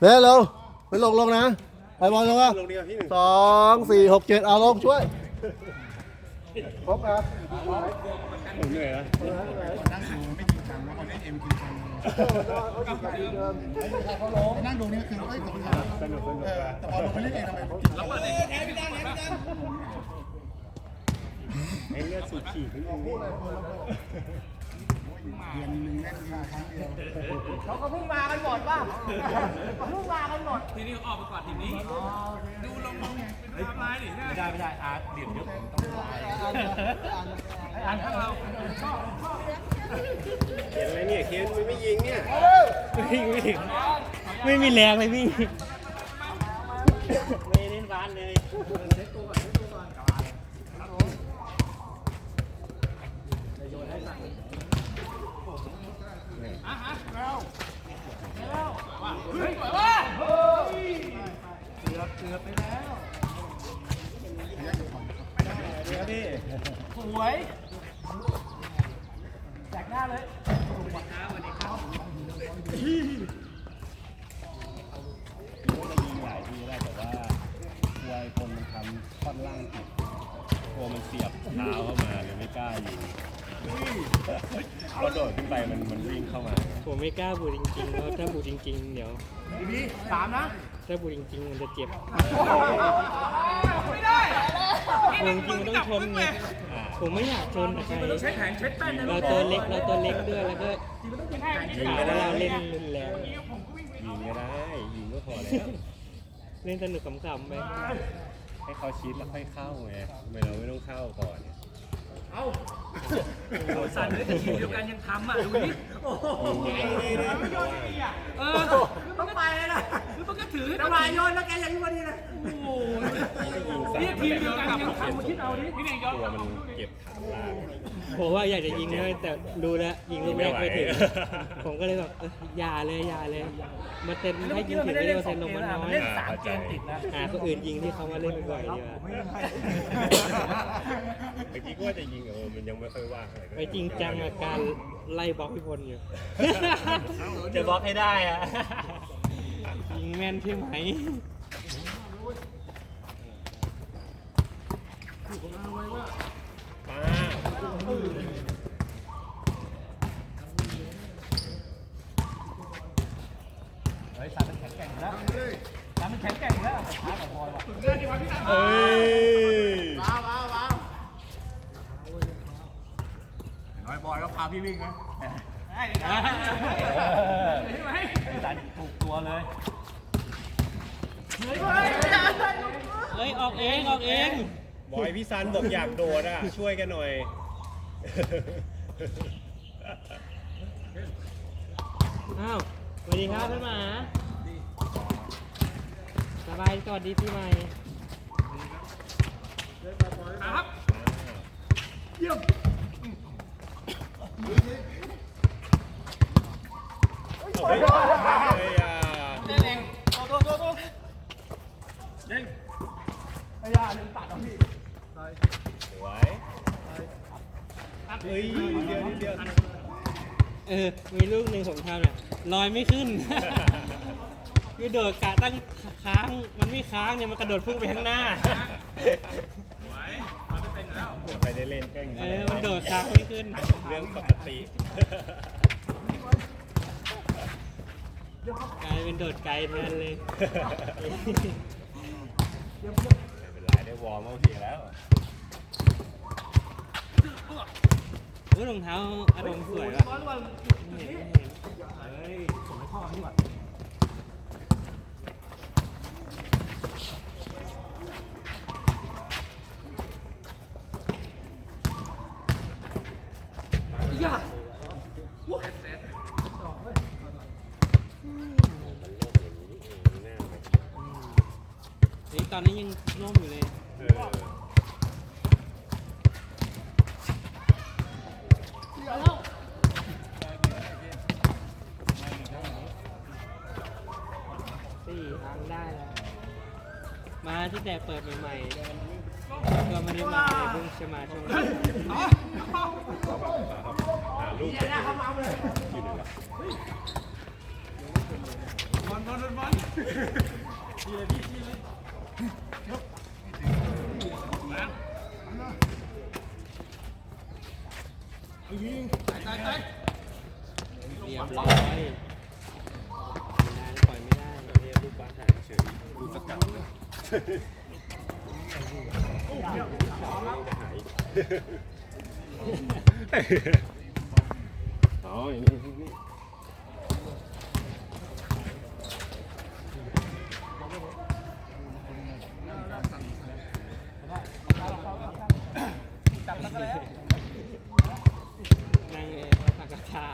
เร็วเร็วไปลงลงนะไปบอลลงอะลงดีกว่าพี่หนึ่งสองสี่หกเจ็ดเอาลงช่วยครบครับผมเหนื่อยแล้วนั่งดูไม่จริงจังว่าคนเล่นเอ็มจริงจังนั่งดูนี่ก็คือเอ้ยสนุกสนุกสนุกเอออะแต่พอลงไปเล่นเองทำไมมันกินแล้วเปิดไอ้เนี่ยสูบฉี่ขึ้นมา เดือนหนึ่งเล่นมาครั้งเดียวเขาก็เพิ่งมากันหมดป่ะเขาเพิ่งมากันหมดทีนี้ออกไปก่อนทีนี้ ดูลงลงเป็นทำลายดิไม่ได้ไม่ได้อาร์ตเดี๋ยวเดี๋ยวผมต้องลายอ่านข้างเราเห็นอะไรเนี่ยเคนมันไม่ยิงเนี่ยไม่ถึงไม่มีแรงเลยพี่ไม่เล่นบ้านเลยส วยแจกหน้าเลยยิงหลายทีได้วแต่ว่ากลัวไอ้คนมันทำท่อนล่างผิดกลัวมันเสียบเท้าเข้ามาเลยไม่กล้ายิง เราโดดขึ้นไปมันมันวิ่งเข้ามาผมไม่กล้าบูดจริงๆเพราะถ้าบูดจริง ๆ เดี๋ยวดีสามนะ ถ้าบูดจริง ๆ มันจะเจ็บไม่ได้บูดจริงๆมันต้องชนไงอ่าผมไม่อยากชนกับใครใช้แผงเช็ดแป้นในเราตัวเล็กเราตัวเล็กด้วยแล้วก็กาเราเล่นรุนแรงยิงก็ได้ยิงก็พอแล้วเล่นสนุกขำๆไปให้เขาชิดแล้วค่อยเข้าไงทำไมเราไม่ต้องเข้าก่อนเนี่ยเอาโดน สั่นเลยทีเดียวกันยังทำอะดูนี่โอ้โหเออต้องไปเลยนะคือมันก็ถือทำลายโยนแล้วแกยังอยู่วันนี้เลยโอ้โหนี่ทีเดียวกันยังทำมาคิดเอาดิพี่เน่งย้อนกลัวมันเก็บฐานล่างผมว่าอยากจะยิงด้วยแต่ดูแล้วยิงลูกแรกไม่ถึงไม่ไหวผมก็เลยแบบเอออย่าเลยอย่าเลย มาเต็มให้ยิงถึงไม่ได้มาเต็มลงมาน้อยเล่นสามเกมติดนะหาคนอื่นยิงที่เขามาเล่นบ่อยๆดีกว่าเมื่อกี้ก็ว่าจะยิงเออ มันยังไม่ค่อยว่างอะไรก็ไปจริงจังกับการไล่บล็อกพี่พลอยู่ จะบล็อกให้ได้อะยิงแม่นใช่ไหมมาเฮ้ยสามมันแข็งแกร่งแล้วสามมันแข็งแกร่งแล้วช้ากับบอลว่ะเอ้ย อยบอยก็พาพี่วิ่งนะดันถูกตัวเลย เฮ้ย ออกเอง ออกเอง บอยพี่ซันบอกอยากโดดอะ ช่วยกันหน่อย อ้าวสวัสดีครับพื่หมา สบาย สวัสดีปีใหม่ครับ เยเฮ้ยอ่ยมตัด เอาพี่สวยเฮ้ยนิดเดียวนิดเดียวเออ มีลูกหนึ่งผมทำเนี่ยลอยไม่ขึ้น คือโดดกะตั้งค้าง มันไม่ค้างเนี่ย มันกระโดดพุ่งไปข้างหน้า เล่นแกล้งเออมันโดดค้างไม่ขึ้น เรื่องปกติกลายเป็นโดดไกลแทนเลยไม่เป็นไรได้วอร์มโอเคแล้วโอ้ยรองเท้าอารมณ์สวยว่ะเห็นเห็นเฮ้ยผมไม่ท่อนี่หว่า เฮ้ยตอนนี้ยังร่มอยู่เลยสี่ทางได้แล้ว มาที่แต่เปิดใหม่ๆ ก็ไม่ได้มาเลยเพิ่งจะมาช่วงนี้หาลูกอยู่ไหนวะบอลบอลบเรียบร้อยไม่ได้ปล่อยไม่ได้เรียบลูกบาสหายเฉยดูสกัดเลย อ๋ออย่างนี้นี่ นั่งเองผักกระชา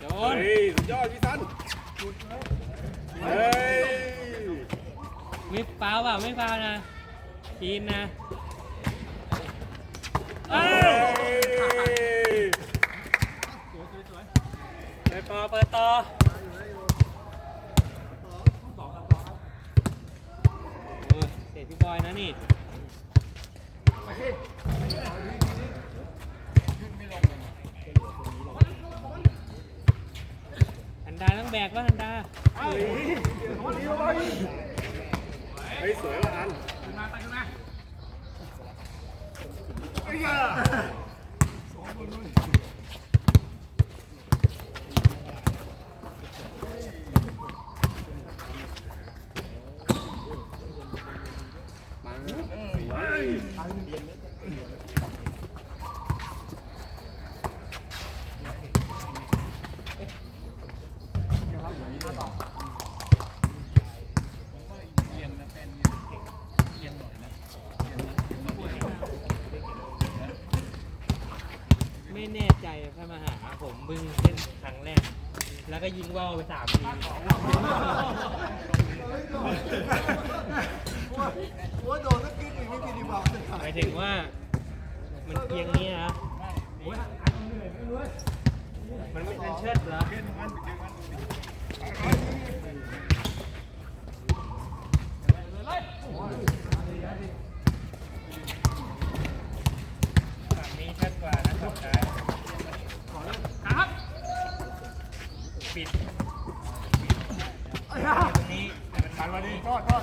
โดน เฮ้ยสุดยอดพี่สัน เฮ้ยไม่เปล่าเปล่าไม่เปล่านะกินนะเอ้ยไปปอเปิดต่อโอ้ยเสียพี่บอยนะนี่อันดาต้อง แบกว่าอันดาเฮ้ยสวยว่ะอันไม่แน่ใจถ้า มาหาผมบึ้งเล่นครั้งแรก แล้วก็ยิงว่าวไปสามทีหัวโดนสักกินอีกไม่กินดีกว่าหมายถึงว่า มันเอียงนี้นะมันไม่เป็นเชิดเหรอฝั่งนี้ชัดกว่านะฝั่งซ้ายครับปิดตรงนี้แต่มัน ทันวันนี้โทษโทษ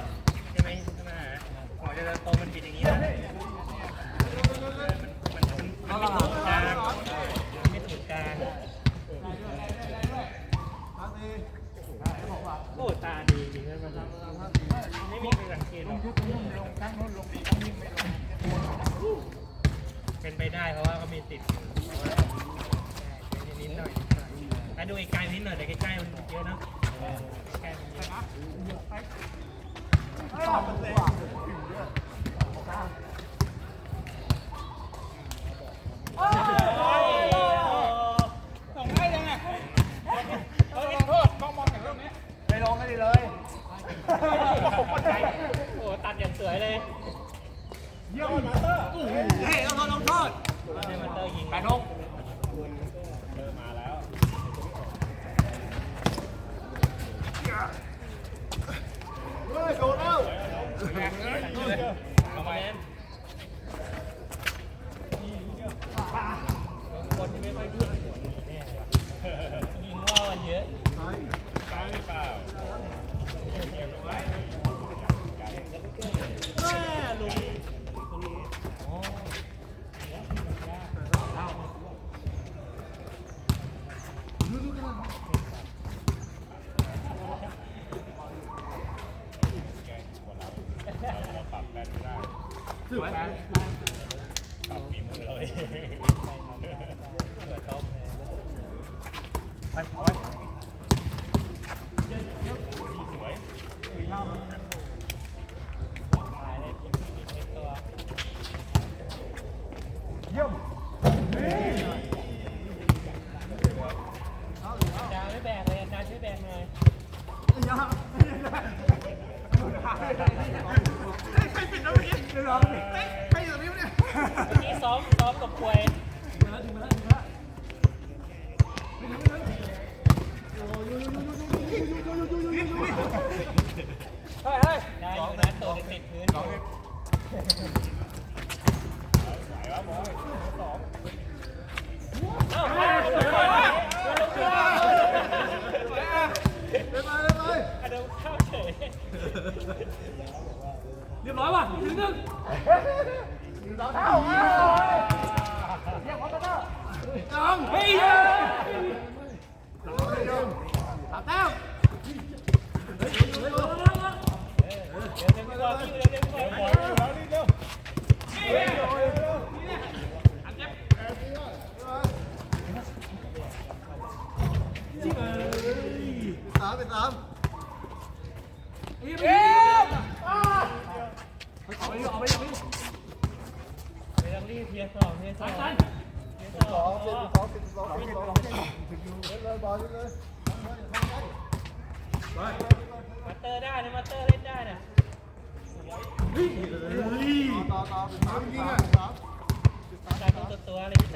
ใช่ไหมใช่ไหมหัวจะโตมันปิดอย่างนี้นะมันมันมันไม่ถูกกลางไม่ถูกกลางโอ้ตาดีจริงๆมันไม่มีใครสังเกตหรอกเป็นไปได้เพราะว่าเขามีติดเพราะว่าเป็นนิดหน่อยถ้าดูไกลนิดหน่อยแต่ใกล้ๆมันเยอะนะใกล้ๆมันเยอะ ส่งให้ยังไงเออโทษมองมองอย่างเรื่องนี้ ไม่ลงกันดีเลย โอ้ตัดอย่างสวยเลย เยี่ยมมาสเตอร์ เฮ้ยเราลงโทษ เดมันเตอร์ยิง ไปนก เฮ้ยโดนแล้ว เอาไป ไหม เฮ้ยเฮ้ยได้อยู่นะตัวติดพื้นเรียบร้อยว่ะถึงหนึ่งเท่าอะเรียกคอมพิวเตอร์ สองเฮ้ย สามแต้ม สามเป็นสามเฮ้ยเฮ้ยเอาไปเอาไปเอาไปไม่ต้องรีบเพียร์สองเพียร์สองสันสองเป็นสองเป็นสองเป็นสองเป็นเลยบอลเลยมาสเตอร์ได้นะมาสเตอร์เล่นได้นะต่อต่อเป็นสามยิงอะสามจัดตัวตัวเลย